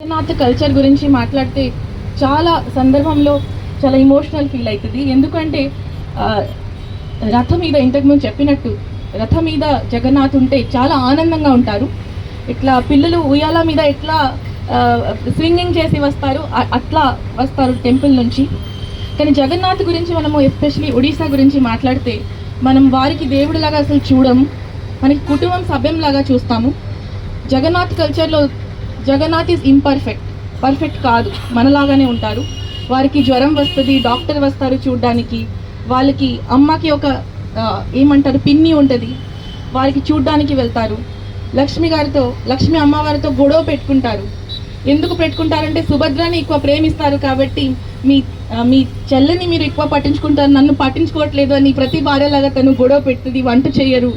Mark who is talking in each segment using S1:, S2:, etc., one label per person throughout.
S1: Jagannadh culture గురించి మాట్లాడితే చాలా సందర్భంలో చాలా ఇమోషనల్ ఫీల్ అవుతుంది. ఎందుకంటే రథం మీద ఇంతకుముందు చెప్పినట్టు రథం మీద జగన్నాథ్ ఉంటే చాలా ఆనందంగా ఉంటారు. ఇట్లా పిల్లలు ఉయ్యాల మీద ఎట్లా స్వింగింగ్ చేసి వస్తారు. అట్లా వస్తారు టెంపుల్ నుంచి. కానీ జగన్నాథ్ గురించి మనము ఎస్పెషలీ ఒడిశా గురించి మాట్లాడితే మనం వారికి దేవుడిలాగా అసలు చూడము మనకి కుటుంబం సభ్యంలాగా చూస్తాము. జగన్నాథ్ కల్చర్లో జగన్నాథ్ ఈజ్ ఇంపర్ఫెక్ట్ పర్ఫెక్ట్ కాదు. మనలాగానే ఉంటారు. వారికి జ్వరం వస్తుంది డాక్టర్ వస్తారు చూడ్డానికి. వాళ్ళకి అమ్మకి ఒక ఏమంటారు పిన్ని ఉంటుంది. వారికి చూడ్డానికి వెళ్తారు. లక్ష్మి గారితో లక్ష్మి అమ్మవారితో గొడవ పెట్టుకుంటారు. ఎందుకు పెట్టుకుంటారంటే సుభద్రని ఎక్కువ ప్రేమిస్తారు కాబట్టి మీ మీ చెల్లని మీరు ఎక్కువ పట్టించుకుంటారు నన్ను పట్టించుకోవట్లేదు అని ప్రతి భార్యలాగా తను గొడవ పెడుతుంది వంట చేయరు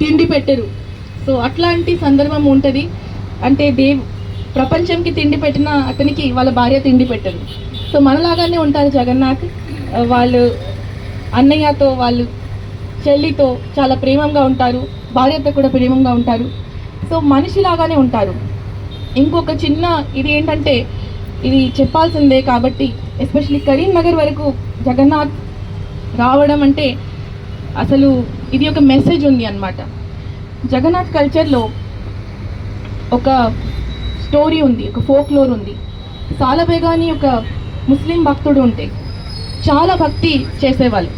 S1: తిండి పెట్టరు. సో అట్లాంటి సందర్భం ఉంటుంది. అంటే దేవ్ ప్రపంచంకి తిండి పెట్టిన అతనికి వాళ్ళ భార్య తిండి పెట్టరు సో మనలాగానే ఉంటారు జగన్నాథ్. వాళ్ళు అన్నయ్యతో వాళ్ళు చెల్లితో చాలా ప్రేమంగా ఉంటారు భార్యతో కూడా ప్రేమంగా ఉంటారు. సో మనిషిలాగానే ఉంటారు. ఇంకొక చిన్న ఇది ఏంటంటే ఇది చెప్పాల్సిందే కాబట్టి ఎస్పెషలీ కరీంనగర్ వరకు జగన్నాథ్ రావడం అంటే అసలు ఇది ఒక మెసేజ్ ఉంది అన్నమాట. జగన్నాథ్ కల్చర్లో ఒక స్టోరీ ఉంది ఒక ఫోక్లోర్ ఉంది. సాలబేగా అని ఒక ముస్లిం భక్తుడు ఉంటే చాలా భక్తి చేసేవాళ్ళు.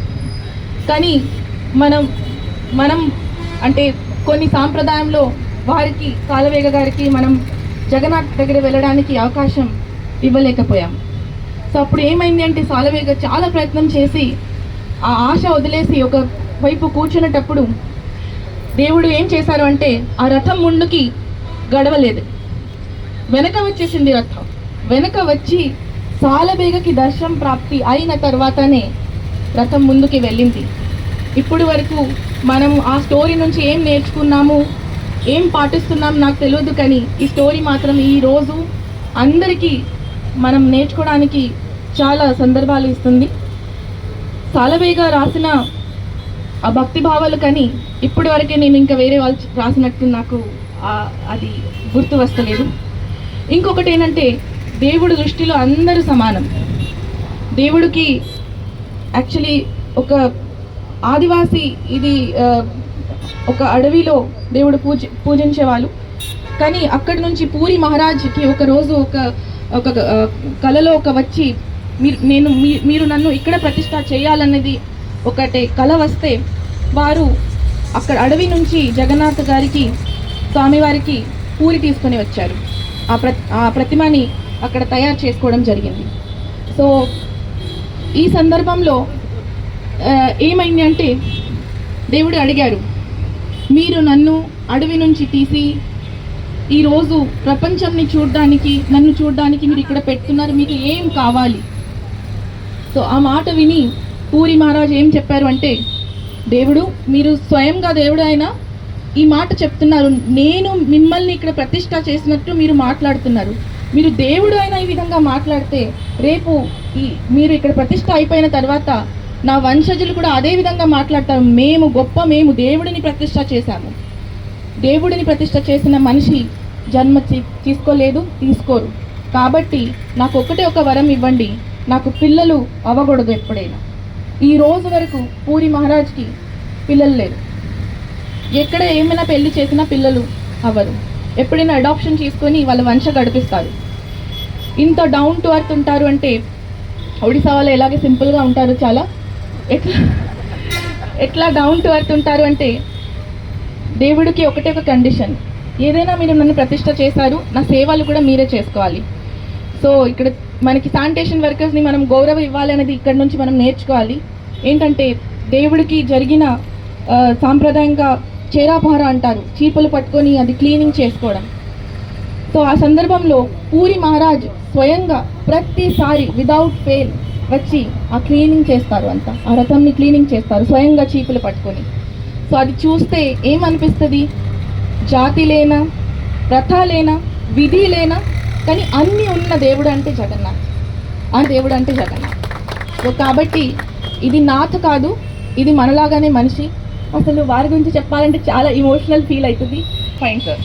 S1: కానీ మనం మనం అంటే కొన్ని సాంప్రదాయంలో వారికి కాలవేగ గారికి మనం జగన్నాథ్ దగ్గర వెళ్ళడానికి అవకాశం ఇవ్వలేకపోయాం. సో అప్పుడు ఏమైంది అంటే సాలవేగ చాలా ప్రయత్నం చేసి ఆ ఆశ వదిలేసి ఒక వైపు కూర్చునేటప్పుడు దేవుడు ఏం చేశారు అంటే ఆ రథం ముందుకి గడవలేదు. వెనక వచ్చేసింది రథం. వెనక వచ్చి సాలబేగకి దర్శనం ప్రాప్తి అయిన తర్వాతనే రథం ముందుకి వెళ్ళింది. ఇప్పుడు వరకు మనం ఆ స్టోరీ నుంచి ఏం నేర్చుకున్నాము? ఏం పాటిస్తున్నాం నాకు తెలియదు కానీ ఈ స్టోరీ మాత్రం ఈ రోజు అందరికీ మనం నేర్చుకోవడానికి చాలా సందర్భాలు ఇస్తుంది. సాలవేగా రాసిన ఆ భక్తి భావాలు కానీ ఇప్పటి వరకే నేను ఇంకా వేరే వాళ్ళు రాసినట్టు నాకు అది గుర్తు వస్తలేదు ఇంకొకటి ఏంటంటే దేవుడు దృష్టిలో అందరూ సమానం. దేవుడికి యాక్చువల్లీ ఒక ఆదివాసి ఇది ఒక అడవిలో దేవుడు పూజ పూజించేవాళ్ళు. కానీ అక్కడి నుంచి పూరి మహారాజ్కి ఒక రోజు ఒక ఒక కళలో కలలో ఒక వచ్చి మీరు నేను మీ- మీరు నన్ను ఇక్కడ ప్రతిష్ట చేయాలన్నది ఒకటే కళ వస్తే వారు అక్కడ అడవి నుంచి జగన్నాథ్ గారికి స్వామివారికి పూరి తీసుకొని వచ్చారు. ఆ ప్ర ఆ ప్రతిమని అక్కడ తయారు చేసుకోవడం జరిగింది. సో ఈ సందర్భంలో ఏమైంది అంటే దేవుడు అడిగారు మీరు నన్ను అడవి నుంచి తీసి ఈరోజు ప్రపంచంని చూడడానికి నన్ను చూడడానికి మీరు ఇక్కడ పెడుతున్నారు. మీకు ఏం కావాలి? సో ఆ మాట విని పూరి మహారాజ్ ఏం చెప్పారు అంటే దేవుడు మీరు స్వయంగా దేవుడు అయినా ఈ మాట చెప్తున్నారు. నేను మిమ్మల్ని ఇక్కడ ప్రతిష్ట చేసినట్టు మీరు మాట్లాడుతున్నారు. మీరు దేవుడు అయినా ఈ విధంగా మాట్లాడితే రేపు ఈ మీరు ఇక్కడ ప్రతిష్ట అయిపోయిన తర్వాత నా వంశజులు కూడా అదే విధంగా మాట్లాడతారు. మేము గొప్ప మేము దేవుడిని ప్రతిష్ట చేశాము. దేవుడిని ప్రతిష్ట చేసిన మనిషి జన్మ తీసుకోలేదు తీసుకోరు. కాబట్టి నాకు ఒకటే ఒక వరం ఇవ్వండి. నాకు పిల్లలు అవ్వకూడదు ఎప్పుడైనా. ఈ రోజు వరకు పూరి మహారాజ్కి పిల్లలు లేరు. ఎక్కడ ఏమైనా పెళ్ళి చేసినా పిల్లలు అవ్వరు. ఎప్పుడైనా అడాప్షన్ చేసుకొని వాళ్ళ వంశ గడిపిస్తారు. ఇంత డౌన్ టు అర్త్ ఉంటారు అంటే ఒడిశా వాళ్ళు ఎలాగే సింపుల్గా ఉంటారు చాలా ఎట్లా ఎట్లా డౌన్ టు అర్త్ ఉంటారు అంటే దేవుడికి ఒకటే ఒక కండిషన్ ఏదైనా మీరు నన్ను ప్రతిష్ట చేశారు నా సేవలు కూడా మీరే చేసుకోవాలి. సో ఇక్కడ మనకి శానిటేషన్ వర్కర్స్ని మనం గౌరవం ఇవ్వాలి అనేది ఇక్కడ నుంచి మనం నేర్చుకోవాలి. ఏంటంటే దేవుడికి జరిగిన సాంప్రదాయంగా చేరాపార అంటారు. చీపలు పట్టుకొని అది క్లీనింగ్ చేసుకోవడం. సో ఆ సందర్భంలో పూరి మహారాజ్ స్వయంగా ప్రతిసారి విదౌట్ ఫెయిల్ వచ్చి ఆ క్లీనింగ్ చేస్తారు అంతా. ఆ రథంని క్లీనింగ్ చేస్తారు స్వయంగా చీపులు పట్టుకొని. సో అది చూస్తే ఏమనిపిస్తుంది? జాతి లేనా రథ లేనా విధి లేనా? కానీ అన్నీ ఉన్న దేవుడు అంటే జగన్నాథ్. ఆ దేవుడు అంటే జగన్నాథ్. సో కాబట్టి ఇది నాథ్ కాదు ఇది మనలాగానే మనిషి. అసలు వారి గురించి చెప్పాలంటే చాలా ఇమోషనల్ ఫీల్ అవుతుంది. Fine sir